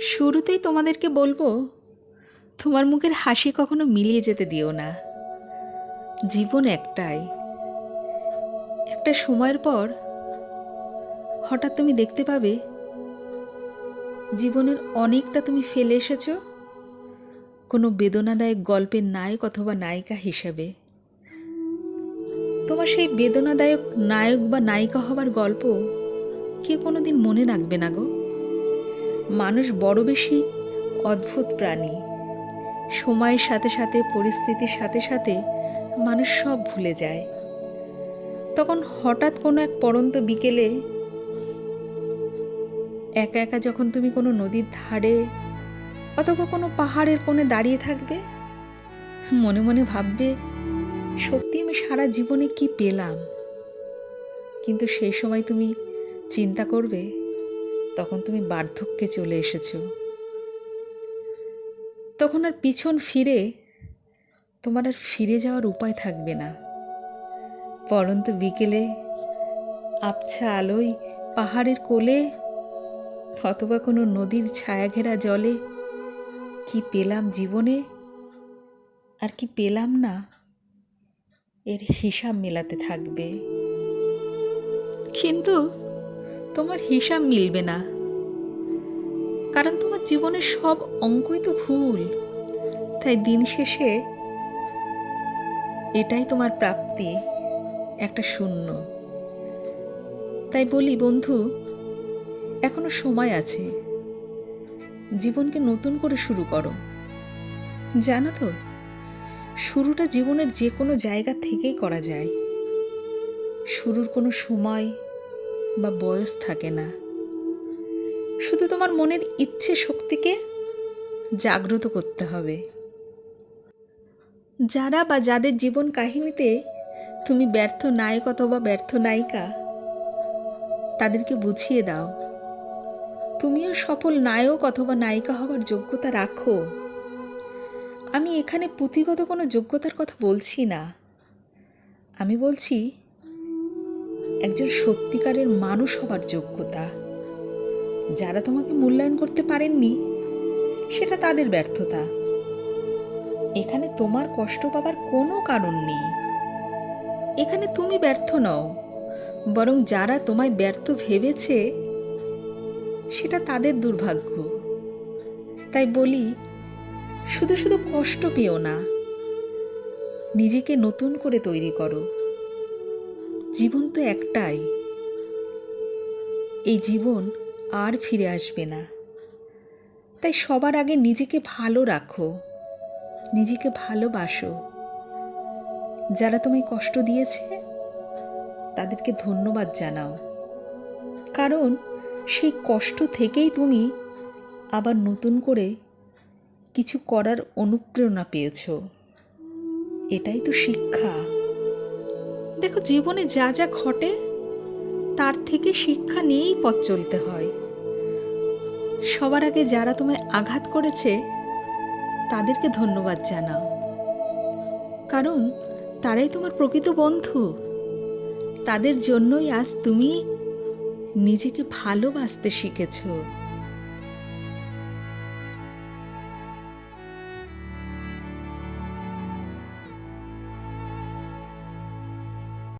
শুরুতেই তোমাদেরকে বলব, তোমার মুখের হাসি কখনো মিলিয়ে যেতে দিও না। জীবন একটাই। একটা সময়ের পর হঠাৎ তুমি দেখতে পাবে, জীবনের অনেকটা তুমি ফেলে এসেছ, কোনো বেদনাদায়ক গল্পের নায়ক অথবা নায়িকা হিসেবে। তোমার সেই বেদনাদায়ক নায়ক বা নায়িকা হবার গল্প কেউ কোনো দিন মনে রাখবে না গো। মানুষ বড় বেশি অদ্ভুত প্রাণী। সময়ের সাথে সাথে, পরিস্থিতির সাথে সাথে মানুষ সব ভুলে যায়। তখন হঠাৎ কোনো এক পরন্ত বিকেলে একা একা যখন তুমি কোনো নদীর ধারে অথবা কোনো পাহাড়ের কোণে দাঁড়িয়ে থাকবে, মনে মনে ভাববে, সত্যি আমি সারা জীবনে কি পেলাম? কিন্তু সেই সময় তুমি চিন্তা করবে তখন তুমি বার্ধক্যে চলে এসেছ। তখন আর পিছন ফিরে তোমার আর ফিরে যাওয়ার উপায় থাকবে না। পরন্ত বিকেলে আবছা আলোয় পাহাড়ের কোলে অথবা কোনো নদীর ছায়াঘেরা জলে কি পেলাম জীবনে আর কি পেলাম না এর হিসাব মেলাতে থাকবে। কিন্তু তোমার হিসাব মিলবে না। কারণ তোমার জীবনের সব অঙ্কই তো ভুল। তাই দিন শেষে এটাই তোমার প্রাপ্তি, একটা শূন্য। তাই বলি, বন্ধু, এখনও সময় আছে। জীবনকে নতুন করে শুরু করো। জানো তো, শুরুটা জীবনের যে কোনো জায়গা থেকেই করা যায়। শুরুর কোনো সময় বা বয়স থাকে না। শুধু তোমার মনের ইচ্ছে শক্তিকে জাগ্রত করতে হবে। যারা বা যাদের জীবন কাহিনীতে তুমি ব্যর্থ নায়ক অথবা ব্যর্থ নায়িকা, তাদেরকে বুঝিয়ে দাও। তুমিও সফল নায়ক অথবা নায়িকা হবার যোগ্যতা রাখো। আমি এখানে পুঁথিগত কোনো যোগ্যতার কথা বলছি না। আমি বলছি একজন সত্যিকারের মানুষ হবার যোগ্যতা। যারা তোমাকে মূল্যায়ন করতে পারেননি, সেটা তাদের ব্যর্থতা। এখানে তোমার কষ্ট পাবার কোনো কারণ নেই। এখানে তুমি ব্যর্থ নও, বরং যারা তোমায় ব্যর্থ ভেবেছে, সেটা তাদের দুর্ভাগ্য। তাই বলি, শুধু শুধু কষ্ট পেও না, নিজেকে নতুন করে তৈরি করো। জীবন তো একটাই। এই জীবন আর ফিরে আসবে না। তাই সবার আগে নিজেকে ভালো রাখো। নিজেকে ভালোবাসো। যারা তোমায় কষ্ট দিয়েছে, তাদেরকে ধন্যবাদ জানাও। কারণ সেই কষ্ট থেকেই তুমি আবার নতুন করে কিছু করার অনুপ্রেরণা পেয়েছ। এটাই তো শিক্ষা। দেখো, জীবনে যা যা ঘটে, তার থেকে শিক্ষা নিয়েই পথ চলতে হয়। সবার আগে যারা তোমায় আঘাত করেছে, তাদেরকে ধন্যবাদ জানাও। কারণ, তারাই তোমার প্রকৃত বন্ধু। তাদের জন্যই আজ তুমি নিজেকে ভালোবাসতে শিখেছো।